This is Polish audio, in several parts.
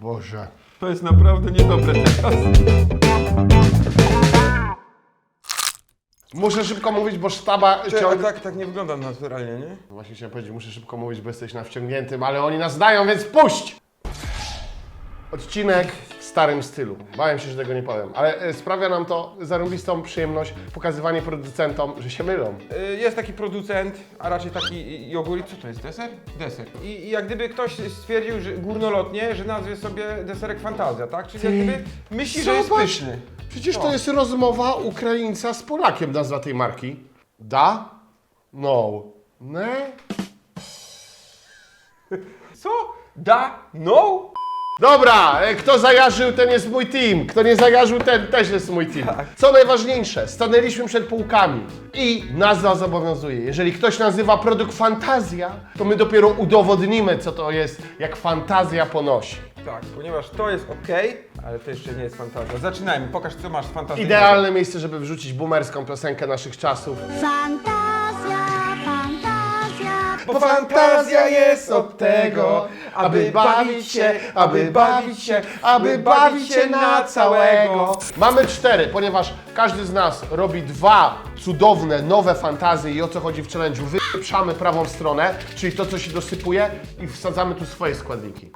Boże. To jest naprawdę niedobre teraz. Muszę szybko mówić, bo sztaba Czy, a ciągle... tak, tak nie wygląda naturalnie, nie? Właśnie chciałem powiedzieć, muszę szybko mówić, bo jesteś na wciągniętym, ale oni nas dają, więc puść! Odcinek starym stylu. Bałem się, że tego nie powiem, ale e, sprawia nam to zarąbistą przyjemność pokazywanie producentom, że się mylą. Y, Jest taki producent, a raczej taki jogurt. Co to jest? Deser? Deser. I, I jak gdyby ktoś stwierdził, że górnolotnie, że nazwie sobie deserek fantazja, tak? Czyli jak gdyby myśli, że jest Zobacz. pyszny. Przecież No. to jest rozmowa Ukraińca z Polakiem, nazwa tej marki. Da? No. Ne? Co? Da? No? Dobra, e, kto zajarzył, ten jest mój team. Kto nie zajarzył, ten też jest mój team. Co najważniejsze, stanęliśmy przed półkami i nazwa zobowiązuje. Jeżeli ktoś nazywa produkt fantazja, to my dopiero udowodnimy, co to jest, jak fantazja ponosi. Tak, ponieważ to jest ok, ale to jeszcze nie jest fantazja. Zaczynajmy, pokaż co masz z fantazji. Idealne miejsce, żeby wrzucić boomerską piosenkę naszych czasów. Fantazja. Bo fantazja jest od tego, aby bawić się, aby bawić się, aby bawić się na całego. Mamy cztery, ponieważ każdy z nas robi dwa cudowne, nowe fantazje i o co chodzi w challenge'u. Wypieprzamy prawą stronę, czyli to, co się dosypuje i wsadzamy tu swoje składniki.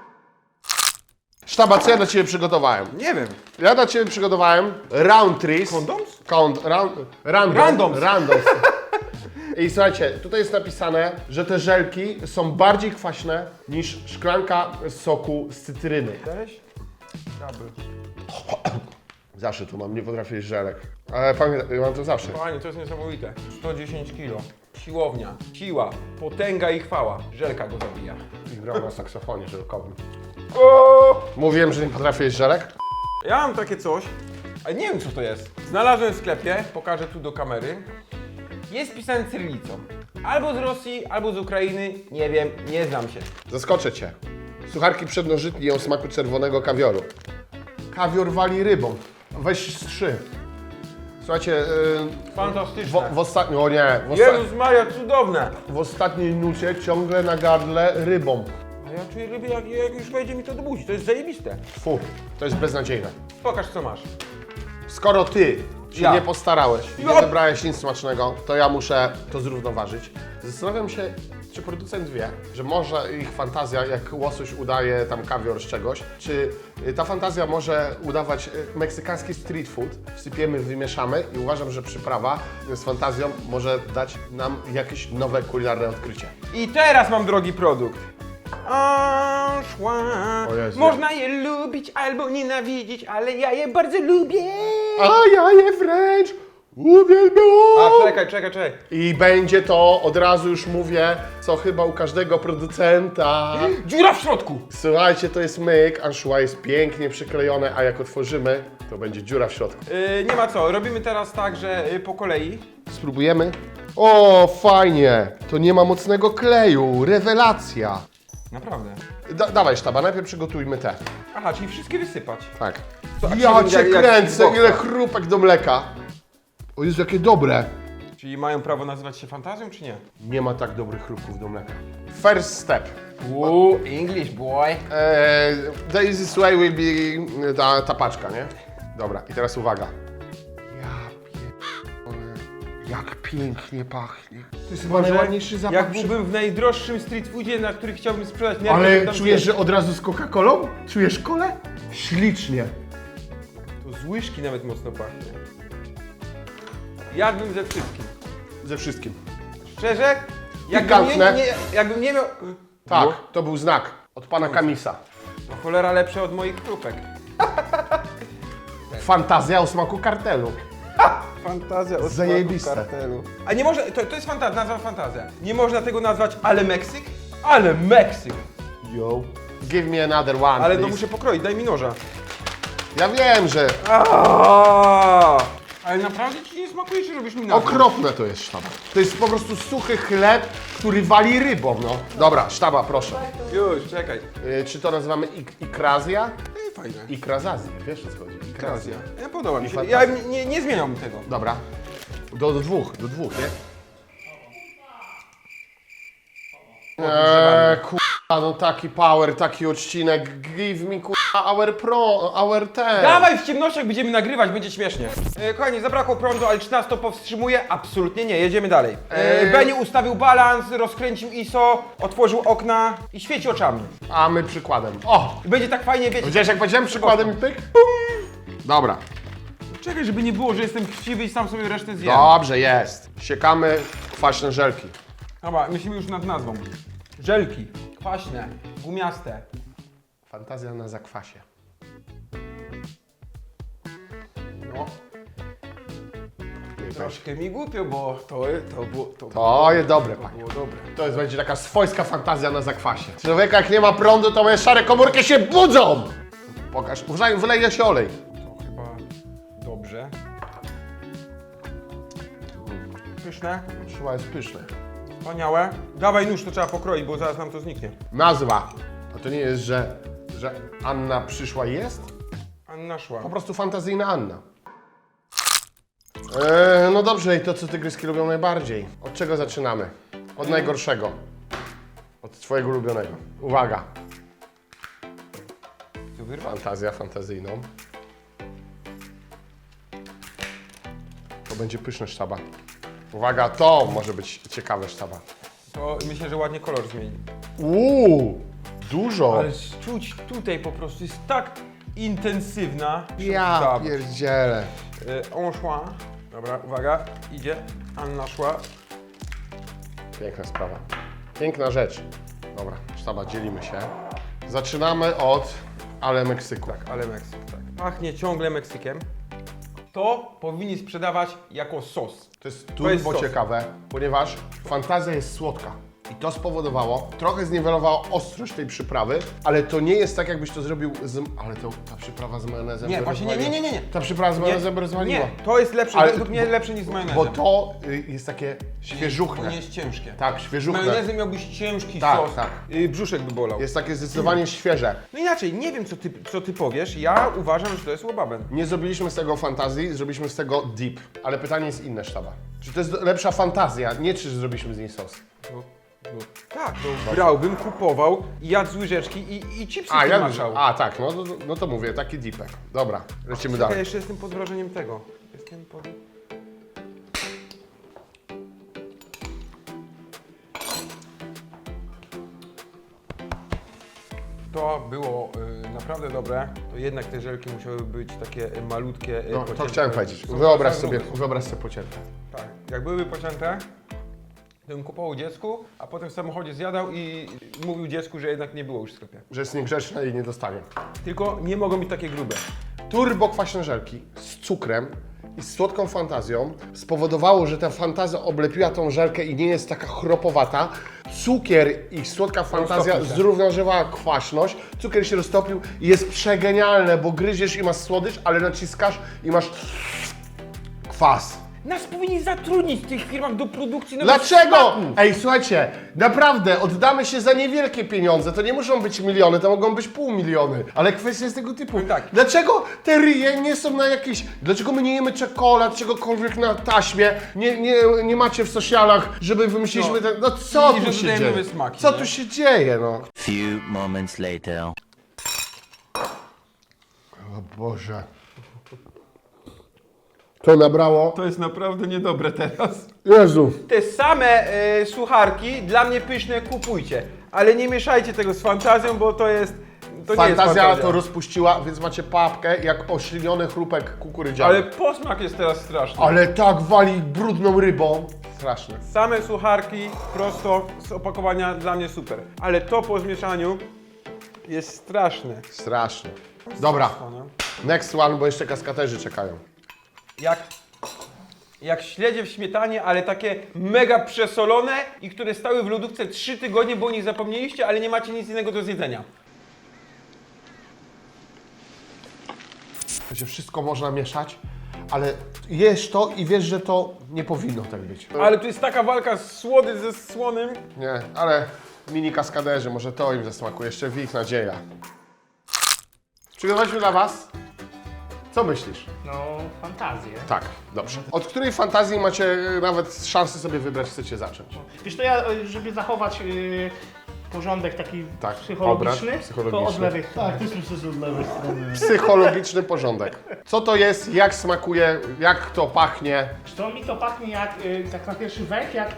Sztaba, co ja dla Ciebie przygotowałem? Nie wiem. Ja dla Ciebie przygotowałem round trees. Condoms? Kond, round, random, Randoms. randoms. I słuchajcie, tutaj jest napisane, że te żelki są bardziej kwaśne niż szklanka soku z cytryny. Kabel. Zawsze tu mam, nie potrafię jeść żelek. Ale pamiętam, mam to zawsze. Panie, to jest niesamowite. 110 kg. Siłownia, siła, potęga i chwała. Żelka go zabija. I grał na saksofonie żelkowym. O! Mówiłem, że nie potrafię jeść żelek? Ja mam takie coś, ale nie wiem co to jest. Znalazłem w sklepie, pokażę tu do kamery. Jest pisane cyrylicą. Albo z Rosji, albo z Ukrainy, nie wiem, nie znam się. Zaskoczę Cię. Sucharki przednożytni o smaku czerwonego kawioru. Kawior wali rybą. Weź z trzy. Słuchajcie, yy, Fantastyczne. w, w ostatnim, o nie, w, osta Jezus Maria, cudowne! w ostatniej nucie ciągle na gardle rybą. A ja czuję ryby, jak, jak już wejdzie mi to do buzi. To jest zajebiste. Fu, to jest beznadziejne. Pokaż co masz. Skoro Ty się Ja. nie postarałeś nie Ja. wybrałeś nic smacznego, to ja muszę to zrównoważyć. Zastanawiam się, czy producent wie, że może ich fantazja, jak łosoś udaje tam kawior z czegoś, czy y, ta fantazja może udawać y, meksykański street food, wsypiemy, wymieszamy i uważam, że przyprawa z fantazją może dać nam jakieś nowe kulinarne odkrycie. I teraz mam drogi produkt. Anchois. O Jezu. Można je lubić albo nienawidzić, ale ja je bardzo lubię. A ja je wręcz uwielbiam! A czekaj, czekaj, czekaj. I będzie to, od razu już mówię, co chyba u każdego producenta. Dziura w środku. Słuchajcie, to jest myk, anchois jest pięknie przyklejone, a jak otworzymy, to będzie dziura w środku. Yy, nie ma co, robimy teraz tak, że yy, po kolei. Spróbujemy? O, fajnie! To nie ma mocnego kleju, rewelacja! Naprawdę. Da, dawaj sztaba, najpierw przygotujmy te. Aha, czyli wszystkie wysypać. Tak. Co, a Ja cię jak- jak kręcę, ile chrupek do mleka. O Jezu, jakie dobre. Czyli mają prawo nazywać się fantazją, czy nie? Nie ma tak dobrych chrupków do mleka. First step. Uuu, English boy. Eee, the easiest way will be ta, ta paczka, nie? Dobra, i teraz uwaga. Jak pięknie pachnie. To jest chyba najładniejszy zapach. Jak przy- byłbym w najdroższym street foodzie, na który chciałbym sprzedać nerwy, Ale tam czujesz, że od razu z Coca-Colą? Czujesz kolę? Ślicznie. To z łyżki nawet mocno pachnie. Jadłbym ze wszystkim. Ze wszystkim. Szczerze? Jakbym nie, Pikantne. nie, jakbym nie miał... Tak, No, to był znak od pana Kamisa. no cholera lepsze od moich chrupek. Fantazja o smaku kartelu. Fantazja od Zajebiste. smaku kartelu. A nie można, to, to jest fantazja, nazwa fantazja. Nie można tego nazwać ale Meksyk? Ale Meksyk! Yo. Give me another one, Ale no please. muszę pokroić, daj mi noża. Ja wiem, że Aaaa! Ale naprawdę ci nie smakuje, czy robisz mi na okropne to jest sztaba. To jest po prostu suchy chleb, który wali rybą, no. Dobra, sztaba, proszę. Już, czekaj. Y, czy to nazywamy ik ikrazja? Ej, fajne. Ikrazazja, wiesz o co chodzi? Ikrazja. Ja podoba mi się. Ja nie, nie, nie zmieniam tego. Dobra. Do, do dwóch, do dwóch, nie? Eee, ku... A no taki power, taki odcinek, give me kurwa our pro, our ten. Dawaj w ciemnościach będziemy nagrywać, będzie śmiesznie. E, kochani, zabrakło prądu, ale czy nas to powstrzymuje? Absolutnie nie, jedziemy dalej. E, Eee. Benny ustawił balans, rozkręcił ISO, otworzył okna i świeci oczami. A my przykładem. O! I będzie tak fajnie, wiecie. Widziałeś jak powiedziałem przykładem i pyk? Dobra. Czekaj, żeby nie było, że jestem chciwy i sam sobie resztę zjem. Dobrze, jest. Siekamy kwaśne żelki. Dobra, myślimy już nad nazwą. Żelki, kwaśne, gumiaste. Fantazja na zakwasie. No. Troszkę mi głupio, bo to, to było, to, To jest dobre, panie. było dobre. To jest będzie taka swojska fantazja na zakwasie. Człowieka jak nie ma prądu, to moje szare komórki się budzą! Pokaż, uważaj, wyleje się olej. To chyba dobrze. Pyszne, Chyba jest pyszne. Wspaniałe. Dawaj nóż, to trzeba pokroić, bo zaraz nam to zniknie. Nazwa. A to nie jest, że, że Anna przyszła i jest? Anna szła. Po prostu fantazyjna Anna. Eee, no dobrze, i to co tygryski lubią najbardziej. Od czego zaczynamy? Od najgorszego. Od twojego ulubionego. Uwaga, wyrwa? fantazja fantazyjną. To będzie pyszne sztaba. Uwaga, to może być ciekawe sztaba. To myślę, że ładnie kolor zmieni. Uuu, dużo. Ale czuć tutaj po prostu jest tak intensywna. Ja Dobra. pierdzielę. Y, On szła. Dobra, uwaga, idzie. Anna szła. Piękna sprawa. Piękna rzecz. Dobra, sztaba, dzielimy się. Zaczynamy od ale Meksyku. Tak, ale Meksyk, tak. Pachnie ciągle Meksykiem. To powinni sprzedawać jako sos. To jest turbo sos. ciekawe, ponieważ fantazja jest słodka. I to spowodowało, trochę zniwelowało ostrość tej przyprawy, ale to nie jest tak, jakbyś to zrobił z... Ale to, ta przyprawa z majonezem Nie, by właśnie nie, nie, nie, nie, nie. Ta przyprawa z majonezem by rozwaliła. nie, to jest lepsze, Ale- według mnie lepsze niż z majonezem. Bo to y, jest takie To świeżuchne. nie jest ciężkie. Tak, Z świeżuchne. majonezem miałbyś ciężki Tak, sos. tak. Y, brzuszek by bolał. Jest takie zdecydowanie świeże. No inaczej, nie wiem co ty, co ty powiesz, ja uważam, że to jest łobaben. Nie zrobiliśmy z tego fantazji, zrobiliśmy z tego deep. Ale pytanie jest inne, sztaba. Czy to jest lepsza fantazja, nie czy zrobiliśmy z niej sos? No, no, tak, no, brałbym, kupował, jadł z łyżeczki i, i chipsy A, ja maczał. A, tak, no, no, no to mówię, taki deepek. Dobra, lecimy Czekaj, dalej. jeszcze jestem pod wrażeniem tego. Jestem pod... To było y, naprawdę dobre. To jednak te żelki musiały być takie y, malutkie. y, No, to pocięte. chciałem powiedzieć. Są Wyobraź sobie, grube. wyobraź sobie pocięte. Tak. Jak byłyby pocięte, bym kupował dziecku, a potem w samochodzie zjadał i mówił dziecku, że jednak nie było już w sklepie. Że jest niegrzeczne i nie dostanie. Tylko nie mogą być takie grube. Turbo kwaśne żelki z cukrem i z słodką fantazją spowodowało, że ta fantazja oblepiła tą żelkę i nie jest taka chropowata. Cukier i słodka fantazja Roztopił się. zrównowała kwaśność. Cukier się roztopił i jest przegenialne, bo gryziesz i masz słodycz, ale naciskasz i masz kwas. Nas powinni zatrudnić w tych firmach do produkcji nowych Dlaczego? smaków. Ej, słuchajcie, naprawdę, oddamy się za niewielkie pieniądze. To nie muszą być miliony, to mogą być pół miliony. Ale kwestia jest tego typu. Powiem tak. Dlaczego te ryje nie są na jakiejś... Dlaczego my nie jemy czekolad, czegokolwiek na taśmie? Nie, nie, nie macie w socialach, żeby wymyśliliśmy... No. ten... no co I tu że się dodajemy dzieje? nowe smaki, co nie? tu się dzieje, no? Few moments later. O Boże. To nabrało... To jest naprawdę niedobre teraz. Jezu. Te same e, sucharki, dla mnie pyszne, kupujcie. Ale nie mieszajcie tego z fantazją, bo to jest. To nie jest Fantazja fantazja. to rozpuściła, więc macie papkę jak ośliniony chrupek kukurydziany. Ale posmak jest teraz straszny. Ale tak wali brudną rybą. Straszne. Same sucharki, prosto z opakowania, dla mnie super. Ale to po zmieszaniu jest straszne. Straszne. Dobra, next one, bo jeszcze kaskaterzy czekają. Jak, jak śledzie w śmietanie, ale takie mega przesolone i które stały w lodówce 3 tygodnie, bo o nich zapomnieliście, ale nie macie nic innego do zjedzenia. To się wszystko można mieszać, ale jesz to i wiesz, że to nie powinno tak być. Ale tu jest taka walka słody ze słonym. Nie, ale mini kaskaderzy, może to im zasmakuje, jeszcze w ich nadzieja. Przygotowaliśmy dla Was. Co myślisz? No, fantazję. Tak, dobrze. Od której fantazji macie nawet szansę sobie wybrać, chcecie zacząć? Wiesz, to ja, y, żeby zachować y, porządek taki Tak, psychologiczny, psychologiczny. to od lewej. Tak, też myślę, że od lewej strony. Psychologiczny porządek. Co to jest, jak smakuje, jak to pachnie? To mi to pachnie jak, y, tak na pierwszy węch, jak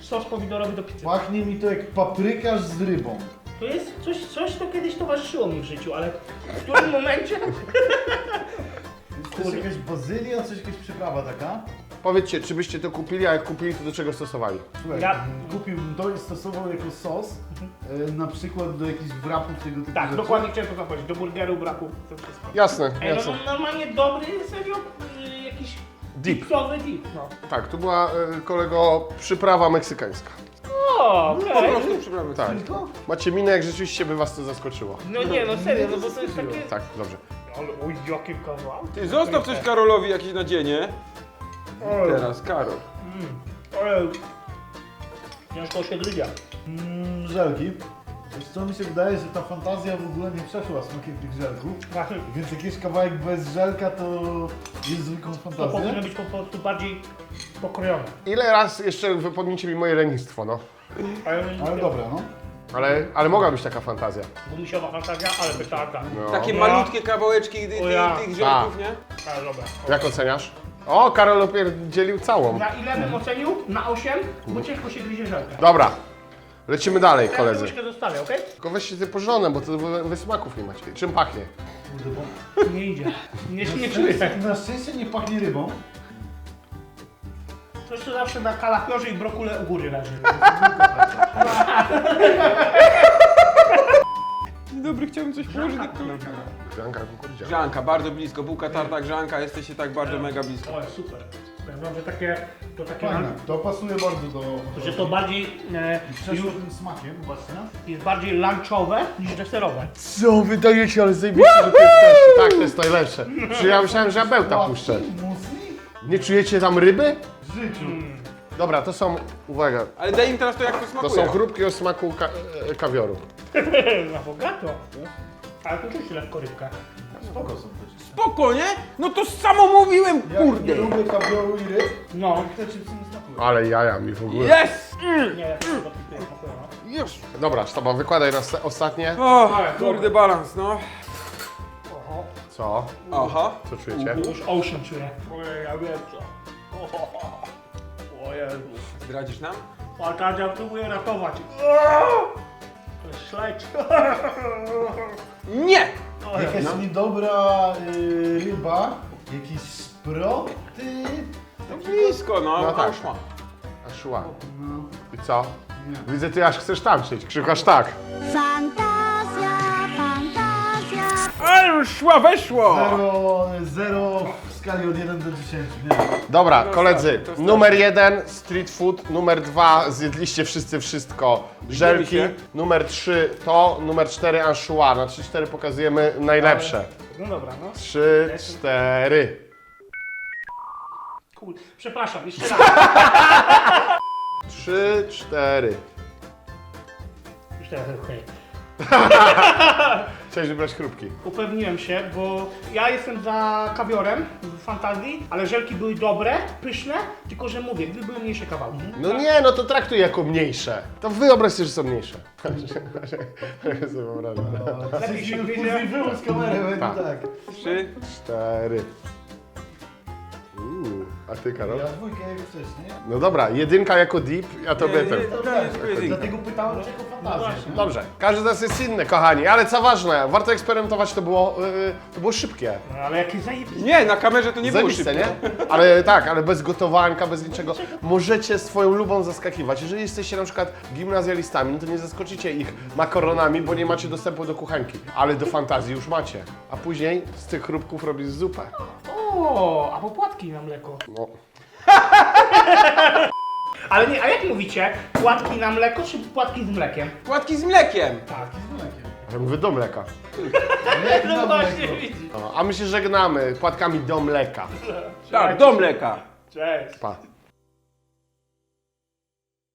sos pomidorowy do pizzy. Pachnie mi to jak paprykarz z rybą. To jest coś, coś, co kiedyś towarzyszyło mi w życiu, ale w którym momencie... To jest jakaś bazylia, coś jakaś przyprawa taka. Powiedzcie, czy byście to kupili, a jak kupili, to do czego stosowali? Słuchaj, Ja- mm, kupiłbym to i stosował jako sos, e, na przykład do jakichś wrapów tego typu Tak, rzeczy. dokładnie chciałem to zapowiedzieć. Do burgeru, braku, to wszystko. Jasne, Ej, no, jasne. no normalnie dobry, serio, y, jakiś Deep. pizzowy dip, no. Tak, tu była, e, kolego, przyprawa meksykańska. O, Po okej. prostu przyprawy. Tak. Tylko? Macie minę, jak rzeczywiście by was to zaskoczyło. No nie, no serio, no bo to jest takie... Tak, dobrze. Ale oj, jakie kawał. Ty zostaw coś Karolowi jakieś nadzienie. Teraz Karol. Ale... Ciężko się gryzie. Mm, żelki. Wiesz co, mi się wydaje, że ta fantazja w ogóle nie przeszła smakiem tych żelków. Więc jak jest kawałek bez żelka, to jest zwykłą To powinno być po prostu bardziej pokrojone. Ile raz jeszcze wypomnijcie mi moje lenistwo, no. Ale, Ale dobra, no. Ale, ale mogła być taka fantazja. Gumisiowa fantazja, ale petarda. No. Takie malutkie kawałeczki tych, O ja. tych żelków, nie? Ale dobra. Jak oceniasz? O, Karol opierdzielił całą. Na ile bym ocenił? Na 8, bo ciężko się gryzie żelkę. Dobra, lecimy dalej, Ja koledzy. łyżkę zostawię, okej? Tylko weźcie te porządne, bo to wy, wy smaków nie macie. Czym pachnie? Nie idzie. Nie, nie czuję. na szczęście nie pachnie rybą. Coś to zawsze na kalafiorze i brokule u góry leży. Dzień dobry, chciałbym coś położyć do. Granka kukurydzia. Grzanka, bardzo blisko. Bułka tarta, grzanka, jesteście tak bardzo mega blisko. O, super. Powiem wam, że takie, to takie, Fajne. To pasuje bardzo do... że to bardziej, e, Przeszło ju- tym smakiem, zobaczcie. jest bardziej lunchowe niż deserowe. Co, wydaje się, ale zajebiście, że to jest też. Tak, to jest najlepsze. Czy ja myślałem, że ja bełta puszczę. Musli? Nie czujecie tam ryby? W życiu. Dobra, to są, uwaga, Ale daj im teraz to jak to to smakuje. są chrupki o smaku ka e, kawioru. Na bogato. Ale tu czuć lekko rybkę. Spoko są te Spoko, nie? No to samo mówiłem, Ja kurde. nie lubię kawioru i ryb, No. nie. Ale jaja mi w ogóle. Yes! Nie, ja tego typu smakują, no. Już. Dobra, sztaba, wykładaj nas ostatnie. O, kurde balans, no. Oho. Co? Aha. Co czujecie? Już ocean czuję. Ojej, ja wiem co. O Jezu. Zdradzisz nam? Fantazja próbuje ratować. To jest śledź. Nie! Jakaś niedobra y, ryba, jakieś sproty. Blisko, no. No tak. Ma. Aż szła. I co? Widzę, ty aż chcesz tańczyć. Krzykasz tak. Fantazja, fantazja. Ale już szła, weszło! Zero, zero w skali od 1 do 10, nie? Dobra, To koledzy. strasznie, to. Numer jeden street food, numer dwa zjedliście wszyscy wszystko. Żelki. się. Numer trzy to, numer cztery anchois. Na trzy, cztery pokazujemy najlepsze. No dobra, no. Trzy, cztery. Cool. Przepraszam, jeszcze raz. Trzy, cztery. Jeszcze raz, okej. Chciałeś wybrać chrupki. Upewniłem się, bo ja jestem za kawiorem w fantazji, ale żelki były dobre, pyszne, tylko że mówię, gdyby były mniejsze kawałki. No nie, no to traktuj jako mniejsze. To wyobraź sobie, że są mniejsze. Ja sobie wyobrażam. Lepiej się gryzie. wyłącz kamerę, będzie Tak. tak. Trzy. Cztery. Uuu, a ty, Karol? Ja dwójkę jak wcześniej. No dobra, jedynka jako deep, ja Nie, nie, to jest jedynka. Dlatego pytałem cię jako fantazję. nie? Dobrze, każdy z nas jest inny, kochani, ale co ważne, warto eksperymentować, to było, yy, to było szybkie. No, ale jakie zajebiste. Nie, na kamerze to nie było Zajebiste, szybko. nie? Ale tak, ale bez gotowanka, bez niczego. Możecie swoją lubą zaskakiwać. Jeżeli jesteście na przykład gimnazjalistami, no to nie zaskoczycie ich makaronami, bo nie macie dostępu do kuchenki. Ale do fantazji już macie. A później z tych chrupków robisz zupę. O, a popłatki na mleko. No. Ale nie, a jak mówicie? Płatki na mleko czy płatki z mlekiem? Płatki z mlekiem. Tak. Z mlekiem. Ja mówię do mleka. No właśnie, widzisz. No, a my się żegnamy płatkami do mleka. Tak, do mleka. Cześć. Pa.